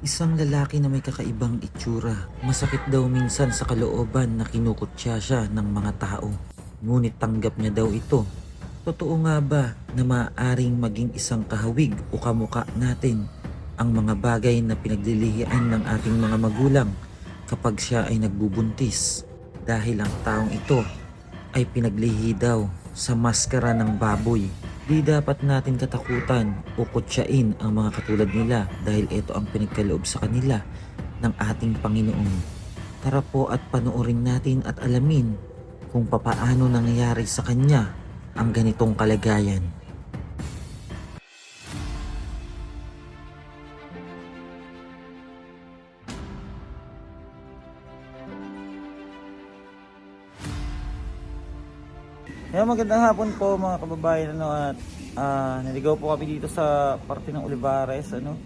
Isang lalaki na may kakaibang itsura. Masakit daw minsan sa kalooban na kinukutya siya ng mga tao. Ngunit tanggap niya daw ito. Totoo nga ba na maaaring maging isang kahawig o kamuka natin ang mga bagay na pinaglilihian ng ating mga magulang kapag siya ay nagbubuntis? Dahil ang taong ito ay pinaglihi daw sa maskara ng baboy. Di dapat natin katakutan o kutsain ang mga katulad nila dahil ito ang pinagkaloob sa kanila ng ating Panginoon. Tara po at panoorin natin at alamin kung papaano nangyayari sa kanya ang ganitong kalagayan. Kaya magandang hapon po mga kababayan ano at ah, naligaw po kami dito sa parte ng Olivares ano.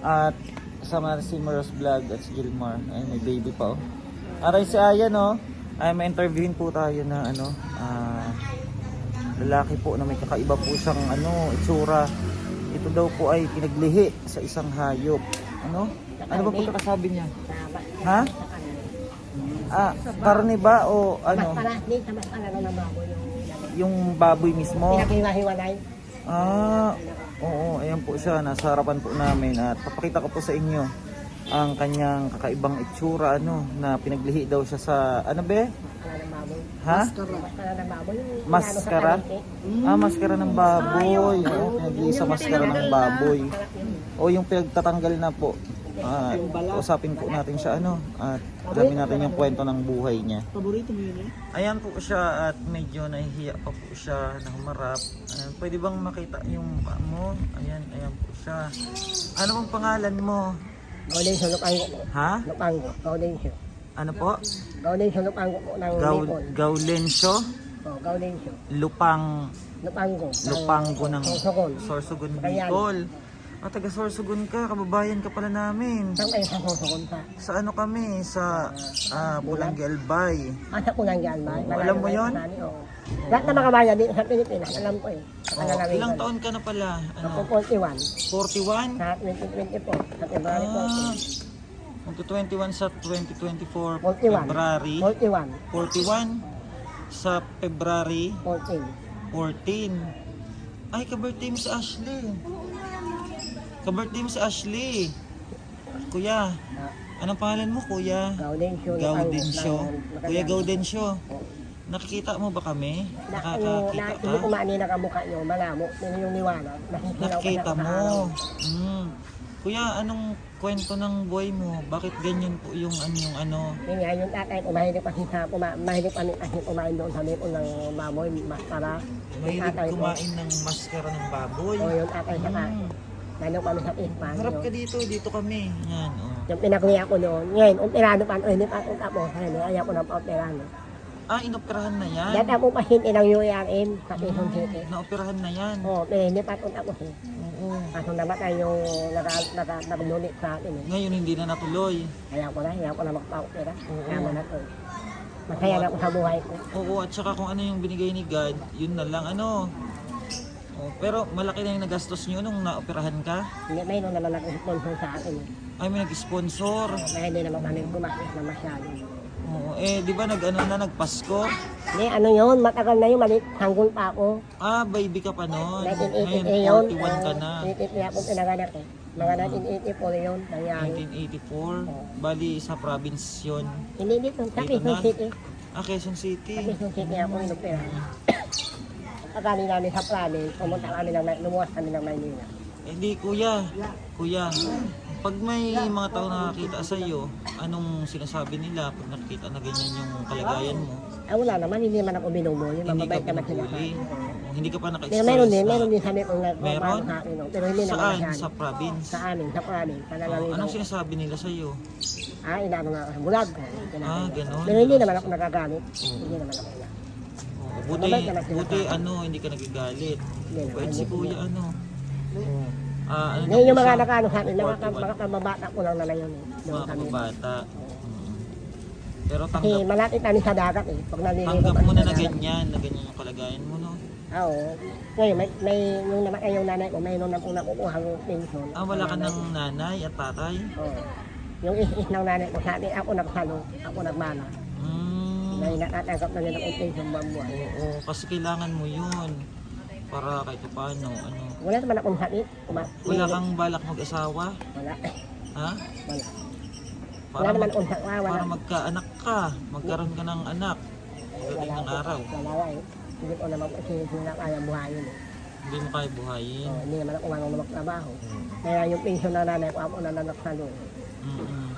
At kasama na si Maros Vlog at si Gilmar. Ay may baby pa oh. Aray si Aya no. Ay may interviewin po tayo na ano ah, lalaki po na may kakaiba po siyang ano itsura. Ito daw po ay pinaglihi sa isang hayop. Ano? Ano ba pagkakasabi niya? Ha? Ah, karne ba o ano? Mas sa mas pala ng baboy yung Yung baboy mismo? pinakinahiwalay. Ah, oo, ayan po siya. Nasa harapan po namin at papakita ko po sa inyo ang kanyang kakaibang itsura ano na pinaglihi daw siya sa ano be? Ha? Mas pala ng baboy. Maskara? Ah, maskara ng baboy. Oo, pinaglihi sa maskara ng baboy. O yung pinagtatanggal na po. Ah, usapin po natin siya ano at alamin natin yung kwento ng buhay niya. Paborito mo yun eh? Ayan po siya at medyo nahihiya pa po siya na humarap. Ayan, pwede bang makita yung mukha mo? Ayan, ayan po siya. Ano bang pangalan mo? Gaudensyo Lupango. Ha? Lupango. Gaudensyo. Ano po? Gaudensyo Lupango po ng Gau Bicol. Gaulensyo? Oh, Gaudensyo. Lupang Lupango. ng Lupango ng Sorsogon. Sorsogon. Bicol. Ah, taga Sorsogon ka, kababayan ka pala namin. Saan kayo sa Sorsogon pa? Sa ano kami? Sa ah, Bulanggi Albay. Ah, sa Kunang Yan ba? Oo, alam mo yun? Lahat na mga bayan dito sa Pilipinas, alam ko eh. Oh, ilang taon ka na pala? Ako Ano? 41. 41? Sa 2024. Sa February Ah, 14. magto 21 sa 2024 41. February 41. 41 sa February 14. 14 ay ka-birthday mo si Ashley ka-birthday mo si Ashley. Kuya anong pangalan mo kuya? Lupango, ng- kuya Oo. nakikita mo ba kami? Nakakakita na, ka? hindi ko maani na kamukha nyo, malamo, pero yung liwanag, nakikita ko mo mm. kuya anong kwento ng buhay mo? Bakit ganyan po yung ano yung ano? Yun nga, yung tatay ko, mahilig pa siya, kuma, mahilig pa kasi kumain doon sa lipon ng mamoy, mas para. Yung mahilig ko, kumain ng maskara ng baboy. O yung tatay sa ka, Mm. Nandun kami sa Ispan. Harap ka dito, dito kami. Yan, oh. yung pinakliya ko doon, ngayon, umperado pa, o hindi pa ako tapos, ayun, ayaw ko na pa-operano. Ah, inoperahan na yan. Dahil ako pasyente ng UARM sa Quezon City. Naoperahan na yan. Oo, pero hindi pa ako eh. Oo. Kaso namatay yung naka, naka, nagnulit sa akin eh. Ngayon hindi na natuloy. Ayaw ko na, ayaw ko na magpa-opera. Oo. Kaya na to. Masaya na ako sa buhay ko. Oo, at saka kung ano yung binigay ni God, yun na lang ano. Oh, pero malaki na yung nagastos nyo nung naoperahan ka. Hindi, mayroon naman nag-sponsor sa akin. Ay, may nag-sponsor. Kaya hindi naman kami gumastos na masyado. Oo, eh, di ba nag-ano na, nagpasko? Hindi, ano yun, matagal na yun, malit, sanggol pa ako. Ah, baby ka pa noon. 1988 Ngayon, yun. 41 ka na. 1988 ako pinaganak eh. Mga 1984 yun, nangyari. 1984. Bali, sa province yun. Hindi dito, sa Quezon? City. Ah, Quezon Sa City. Quezon City ako inopera. Pagkali namin sa province, pumunta kami ng, May- lumuwas kami ng Maynila. Hindi, kuya. Kuya. Pag may mga tao nakakita sa iyo, anong sinasabi nila pag nakikita na ganyan yung kalagayan mo? Ah, wala naman, hindi naman ako binubuli. Hindi ka Mababait naman sila sa akin. Oo, Hindi ka pa Pero naka-experience meron din, na- meron din sabi kong Meron? nagmamahal sa akin. no? Pero hindi naman Saan? masyado. Sa province? Sa amin, sa province. Sa Oo, Nalawin. anong sinasabi nila sa iyo? Ah, inaano nga ako sa bulag. Ah, ganon. Pero hindi naman ako nagagalit. Hindi naman ako ina. Buti, naman buti ano, hindi ka naman. Bait si kuya ano. Ah, ano na Ngayon po yung mga siya? nakano sa akin, mga, 41. mga kababata ko lang naman yun. Eh. Mga kababata. Mm. Pero Kasi tanggap, malapit kami sa dagat eh. Pag naliligo tanggap kami mo na sa na dagat. ganyan, na ganyan yung kalagayan mo, no? Oo. Ngayon, may, may, nung namatay yung nanay ko, mayroon na pong nakukuha ng pension. Ah, wala ka ng nanay at tatay? Oo. Yung is-is ng nanay ko, sabi, ako nagsalo, ako nagmana. Hmm. May natatanggap na nila kung pension buwan buwan. Oo, kasi kailangan mo yun. Para kahit paano, ano. Wala naman akong. Uma- Wala kang balak mag-asawa? Wala. Ha? Wala. Para, Wala naman mag- akong. Wala. para magkaanak ka. Magkaroon ka ng anak. Pagdating ng araw. Wala nga eh. Hindi ko naman kasi hindi na kaya buhayin eh. Hindi mo kaya buhayin. Oo, hindi naman ako marunong magtrabaho. Kaya yung pension ng nanay ko, ako na nagsalo. Mm-mm.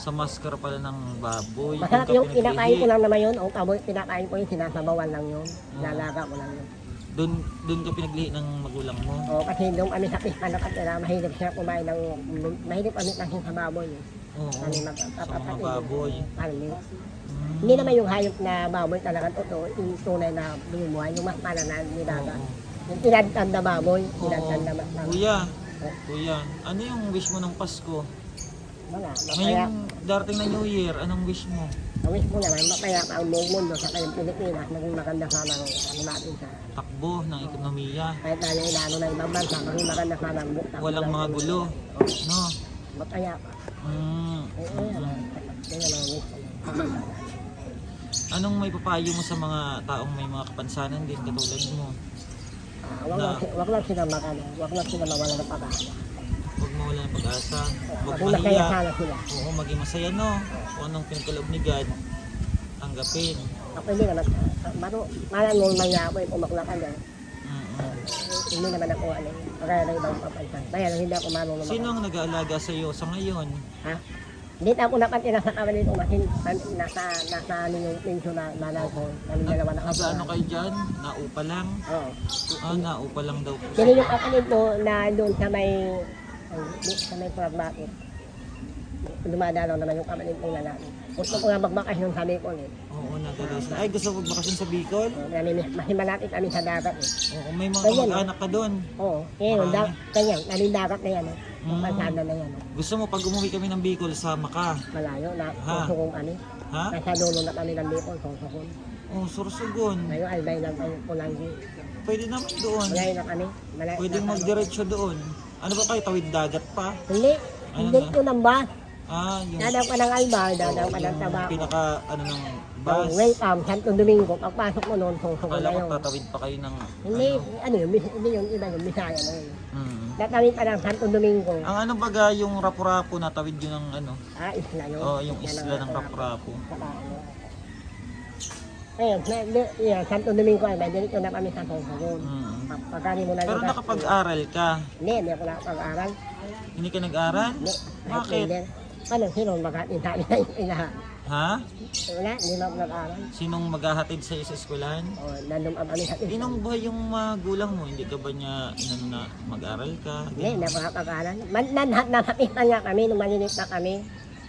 Sa maskara pala ng baboy. Masarap yung kinakain ko lang naman yun. Ang taboy, kinakain ko yun, sinasabawan lang yun. Lalaga ko lang yun. Doon, doon ka pinaglihi ng magulang mo. Oo, kasi doon kami sa Pispan nakatira, mahilig siya kumain ng, mahilig kami kasi sa baboy. Eh. Oo. Kami Sa mga baboy. Kami. Mm. Hindi naman yung hayop na baboy talaga totoo, yung tunay na bumubuhay, yung mas pananan, nilaga. Oo. Yung tinadtad na baboy, tinadtad na matang. Kuya, kuya, ano yung wish mo ng Pasko? Mga, mapaya, Ngayong darating na New Year, anong wish mo? ang wish mo naman, mapaya pa ang buong mundo sa kayong Pilipinas, maging maganda sana ang ano natin sa Takbo ng ekonomiya. kahit tayo inaano na ibang bansa, maging maganda sana ang bukta. Walang mga gulo. No? Mapaya pa. Mm. Eh, eh, ano, ang wish ko. Anong may papayo mo sa mga taong may mga kapansanan din katulad mo? Ah, wag lang, wag lang sila makano, wag lang sila mawala ng pag-asa. Huwag mawala ng pag-asa. Huwag masaya mahiya. sana sila. Oo, maging masaya no. Kung anong pinagkaloob ni God, tanggapin. Ako hindi naman, maro, malang nung mangyako yung umaklakan eh. Mm-mm. Hindi naman ako ano, kaya na ibang papansan. Kaya lang hindi ako marunong Sino ang nag-aalaga sa iyo sa ngayon? Ha? Hindi ako napatira sa kawalit ko kasi nasa, nasa ano yung pension na nanay ko. Kami dalawa na Nag-ano kayo dyan? Naupa lang? Oo. Ah, naupa lang daw po. Sino yung kapatid ko na doon sa may, ay, sa may pragmatic. Dumadalaw naman yung kapatid kong lalaki. Gusto ko nga magbakasyon sa Bicol eh. Oo, sila. Ay, gusto magbakasyon sa Bicol? Namimiss, kasi malapit kami sa dagat eh. Oo, may mga Ganyan, kamag-anak ka doon. Oo. Ngayon, da, ganyan, naling dagat na yan eh. Mm. kalsada na yan eh. Gusto mo pag umuwi kami ng Bicol, sama ka. Malayo na, susukong ano. Ha? Nasa dulo na kami ng Bicol, susukong. Oh, Sursugon. Ngayon, albay lang tayo Pulangi. Pwede naman doon. Malayo na kami. Malayo na kami. magdiretso doon. Ano ba kayo, tawid dagat pa? Hindi. Ano Hindi na? ko ng bus. Ah, yung, Dadaw ka ng albay, dadaw ka ng yung tabako. pinaka, ano ng Ang bus. welcome, Santo Domingo. Pagpasok mo noon, susukong Akala na ko tatawid pa kayo ng, Hindi, ano. ano yun, hindi yun, iba yun, Bisaya na yun. Mm. Tatawid pa ng Santo Domingo. Ang ano baga, yung rapu-rapu, natawid yun ng ano. Ah, isla yun. Oh, yung ang isla ng rapu-rapu. Saka ano. Ayun, na, di- yeah, Santo Domingo ay may dito na kami sa Songsogon. Mm. Pagkani mo na Pero yung- nakapag-aral ka. Hindi, hindi ako nakapag-aral. Hindi ka nag-aral? Hindi. Bakit? Paano, sino maghatin sa amin ng inaha? Ha? Wala, hindi na ako nag-aral. Sinong maghahatid sa sa eskwelahan? O, nandun ang kami sa Inong buhay yung magulang mo? Hindi ka ba niya inano na mag-aral ka? Hindi, hindi ako nakapag-aral. Man, nanhat na niya kami, nung malilit na kami.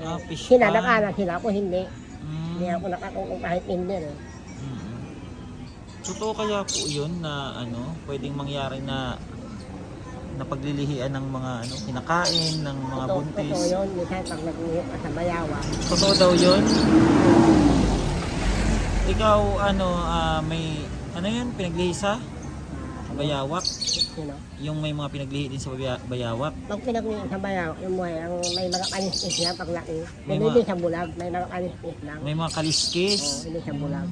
Ah, fish Sila nag-aral sila, ako hindi. Mm. Hindi ako nakakungkong kahit kinder eh. Totoo kaya po yun na ano, pwedeng mangyari na na paglilihian ng mga ano, kinakain ng mga Totoo, buntis. totoo yun, minsan pag nag-uwi ka sa bayawa. Totoo daw yun? Ikaw ano, ah, may ano yun, pinaglihi sa bayawak? Sino? Yung may mga pinaglihi din sa baya- bayawak? Pag pinag-uwi sa bayaw, yung buhay, ang may mga kanispis na paglaki. May Pero mga- hindi siya bulag, may mga kanispis lang. May mga Oo, kaliskis? hindi siya bulag.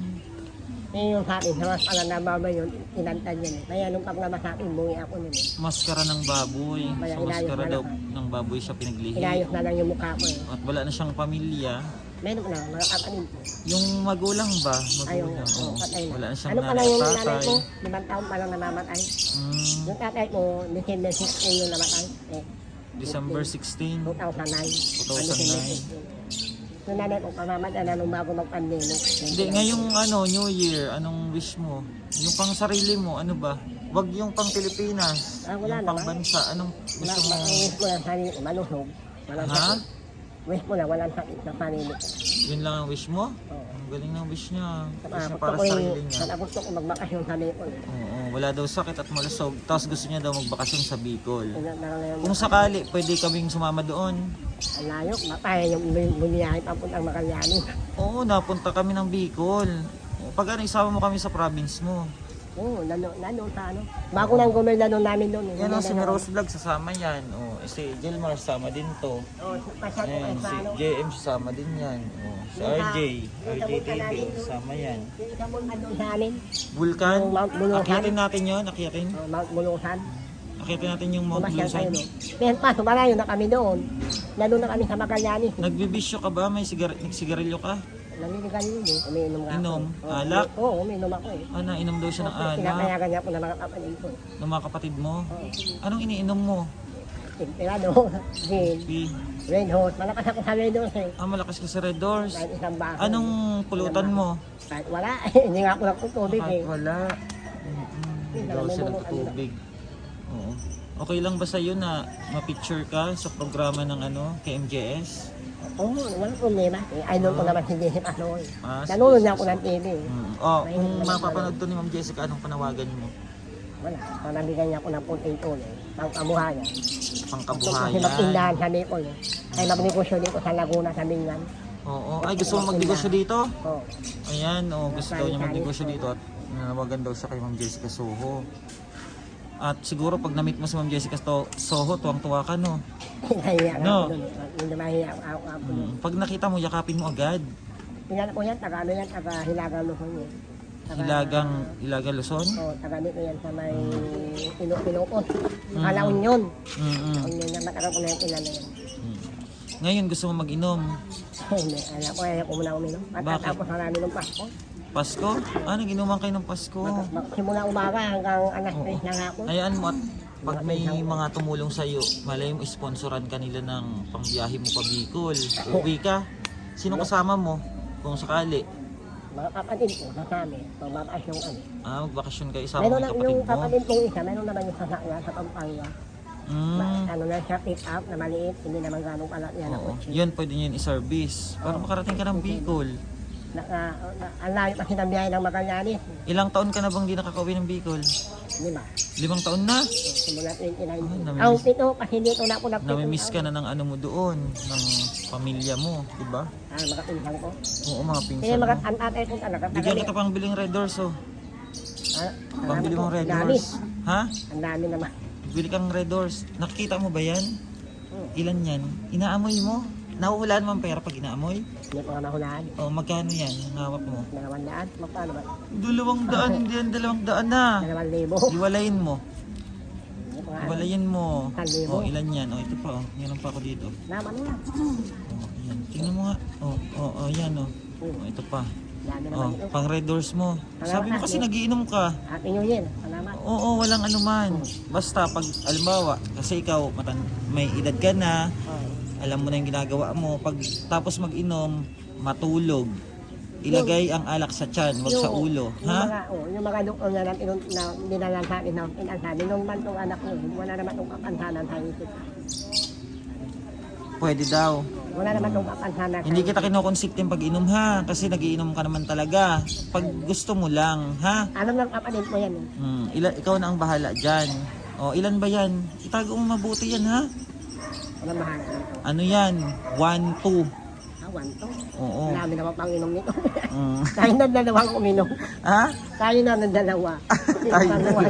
Eh, yung sa akin, sa mas pala nababa yun, inantad yan eh. Kaya nung paglabas sa akin, buwi ako nun eh. Maskara ng baboy. Kaya inayos maskara na daw lang. ng baboy siya pinaglihi. Inayos na lang yung mukha ko eh. At wala na siyang pamilya. Meron na, mga kapatid. Yung magulang ba? Magulang. oh, oo. patay na. Wala na siyang Ano pala yung nanay ko? Limang taon pa lang namamatay. Mm, Yung tatay ko, December 16 yung namatay. Eh, December 16. 2009. 2009. Yung nanay ko, pamamatay na nung bago mag-pandemic. Hindi, ngayong ano, New Year, anong wish mo? Yung pang sarili mo, ano ba? Wag yung pang Pilipinas. Ah, wala yung pang naman. bansa. Anong Wala, gusto mo? ang wish ko lang sa sarili ko, malusog. Walang Ha? sakit. Wish ko lang, walang sakit sa sarili ko. Yun lang ang wish mo? Oo. Ang galing ng wish niya. Wish niya gusto para sa sarili niya. saka gusto ko magbakasyon sa Bicol. Oo, wala daw sakit at malusog. Tapos gusto niya daw magbakasyon sa Bicol. Kung sakali, pwede kaming sumama doon. Ang layo, mataya yung bumiyahe papuntang Magallanes. Oo, napunta kami ng Bicol. O, Pag ano, isama mo kami sa province mo. Oo, nandun sa ano. Bago nang gumel nandun namin doon. eh. Yan o, si Miros Vlog sasama yan. O, si Jelmar sasama din to. Oo, ko Ayan, sa si ano. JM sasama din yan. O, si RJ, RJ TV, sasama yan. Yung isang mall nandun sa amin. Vulcan, Yung Mount akyatin natin yun, akyatin. Oh, Mount Bulusan. Akyatin natin yung Mount Pumasyal kayo doon. Pero pa, sumalayo na kami doon. Nandun na kami sa Magallanes. Nagbibisyo ka ba? May sigar nagsigarilyo ka? Naniligan yun eh. Umiinom nga Inom? ako. Oo, Alak? umi- Oo, umiinom ako eh. Ano, inom daw siya ng anak Pinapayagan niya ako na mga kapatid ko. ng mga kapatid mo. Oo. Anong iniinom mo? Timperado, gin, P. red horse. Malakas ako sa red horse eh. Ah, malakas ka sa Red Doors. Kahit isang baso. Anong pulutan mo? Kahit wala. Hindi nga ako nagtutubig eh. Kahit wala. Mm-mm. Hindi daw siya nagtutubig. Oo. Okay lang ba sa'yo na ma-picture ka sa programa ng ano, KMJS? Oo, walang problema. Eh, idol ko naman si Jesse Pasol. Ah, sige, Nanonood sige, ako ng TV. eh. Mm. Oh, kung mapapanood to ni Ma'am Jessica, anong panawagan mo? Wala. Panabigyan niya ako ng punting eh. Pang kabuhayan. Kasi Pangkabuhayan. magtindahan sa Bicol eh. Ay magnegosyo dito sa Laguna, sa Bingan. Oo. Ay, gusto mo magnegosyo dito? Oo. Ayan, oh, gusto daw niya magnegosyo dito at nanawagan daw siya kay Ma'am Jessica Soho. At siguro pag na-meet mo si Ma'am Jessica to, Soho, tuwang-tuwa ka, no? Nahiya nga No. ako doon. eh. Hindi mahiya ako ako ako doon. Mm. Pag nakita mo, yakapin mo agad. Tingnan ko yan, taga ano yan, taga Hilagang Luzon yan. Taga- Hilagang, Hilagang Luzon? Oo, taga dito yan sa may Pino-Pinopos. Kala Union. Mm-mm. Union na matagal ko na yung kilala yan. Mm. Ngayon gusto mo mag-inom. Hindi, alam ko, ayaw ko muna uminom. At Bakit? tapos na namin ng Pasko. Pasko? Ah, nag-inuman kayo ng Pasko. Simula umaga hanggang alas 3 na hapon. Hayaan mo at pag may mga tumulong sa'yo, malay mo sponsoran kanila ng pangbiyahe mo pa Bicol. Uwi ka. Sino kasama mo? Kung sakali. Mga kapatid ko, kasama. Pagbabaas yung ano. Ah, magbakasyon kayo sama Meron mo na yung kapatid yung mo. kapatid kong isa, meron naman yung sasakyan sa Pampanga. Mm. Ano na siya, pick up na maliit, hindi naman ganong kalat yan ang Oo. kotse. Yun, pwede yun i-service. Para makarating ka ng Bicol. Na, na, na, ang layo kasi ng biyahe ng Magallanes, Ilang taon ka na bang di nakakauwi ng Bicol? di ba? Limang taon na? Simula 29. Ah, Ang pito, kasi dito na ako nagpito. Namimiss ka na ng ano mo doon, ng pamilya mo, di ba? Ah, mga pinsan ko. Oo, mga Kaya pinsan mga mo. ang atay ko talaga. Bigyan kita pang biling Red Doors, oh. Ah, Pambili mong Red. Doors. Ha? Ang dami naman. Bili kang Red Doors. Nakikita mo ba yan? Hmm. Ilan yan? Inaamoy mo? Nahuhulaan mo ang pera pag inaamoy? Hindi ko nga mahulaan. O magkano yan? Ang hawak mo? Dalawang daan. Magkano ba? Dalawang daan, hindi yan dalawang daan na. Dalawang libo. Iwalayin mo. Iwalayin mo. O, ilan yan? O, ito pa, o. Meron pa ako dito. Naman na. O, yan. Tingnan mo nga. O, o, o, yan, o. O, ito pa. Dami O, naman ito. pang Red Doors mo. Sabi mo kasi nagiinom ka. New Year. Salamat. Oo, walang anuman. Basta pag, alimbawa, kasi ikaw matan may edad ka na, Oh. Alam mo na yung ginagawa mo. Pag tapos mag-inom, matulog. Ilagay ang alak sa tiyan, wag sa ulo. Yung Ha? mga, oh, yung mga doktor na, na, na dinalan sa akin, na inansabi, nung man tong anak ko, wala naman tong kapansanan sa isip. Pwede daw. Wala naman tong kapansanan. sa Hindi kita kinukonsigt yung pag-inom ha. Kasi nagiinom ka naman talaga. Pag gusto mo lang, ha? Alam ng kapatid mo yan. eh. Hmm, ila, ikaw na ang bahala dyan. O, ilan ba yan? Itago mo mabuti yan, ha? Ano yan? One, two. Awan to. Oo. Marami naman pang inom nito. Mm. Tayo na dalawang uminom. Ha? Tayo na ng dalawa. Tayo na Dalawa.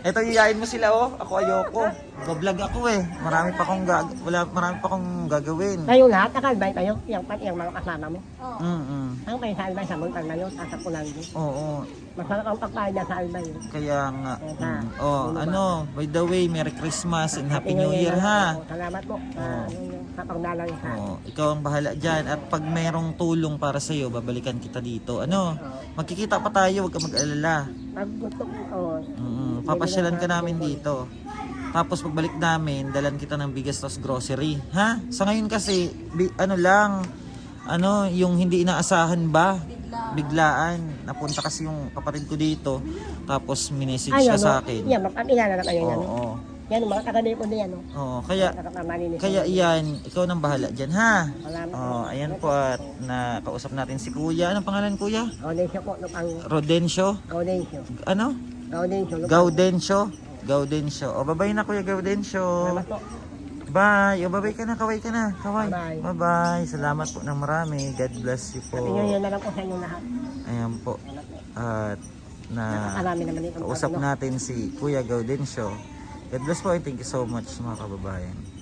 Ito iyayin mo sila oh. Ako ayoko. Bablog ako eh. Marami pa akong gag wala marami pa akong gagawin. Kayo lahat, nakalbay kayo. Yung pati yung mga kasama mo. Mm. -mm. Ang may salbay sa muntag na yun, asa pulang din. Oo. Masarap ang pagkain na sa albay. eh. Kaya nga. Kaya, Mm. Oh, ano, by the way, Merry Christmas and Happy New Year ha. Oh, Salamat po sa Oo. ikaw ang bahala diyan at pag mayroong tulong para sa iyo, babalikan kita dito. Ano? Magkikita pa tayo, huwag ka mag-alala. Pag gusto ko, oh, Mm, papasyalan ka namin dito. Tapos pagbalik namin, dalan kita ng bigas tapos grocery. Ha? Sa ngayon kasi, bi- ano lang, ano, yung hindi inaasahan ba? Biglaan. Napunta kasi yung kapatid ko dito. Tapos minessage siya ano, sa akin. Yan, magpapilala na kayo Oo. yan. oo. Yan, mga taga ko din yan. oh. Oo, kaya, kaya iyan, ikaw nang bahala dyan, ha? Salamat Oh, ayan po at nakausap natin si Kuya. Anong pangalan Kuya? Gaudensyo po, Lupang. Rodencio? Gaudensyo. Ano? Gaudensyo, Lupang. Gaudencio? Gaudencio. O, babay na Kuya Gaudencio. Salamat po. Bye. O, babay ka na. Kaway ka na. Kaway. Bye. Bye-bye. Salamat po ng marami. God bless you po. New Year na lang po sa inyong lahat. Ayan po. Po. At na Napakarami naman itong kausap natin si Kuya Gaudencio. God bless po thank you so much mga kababayan.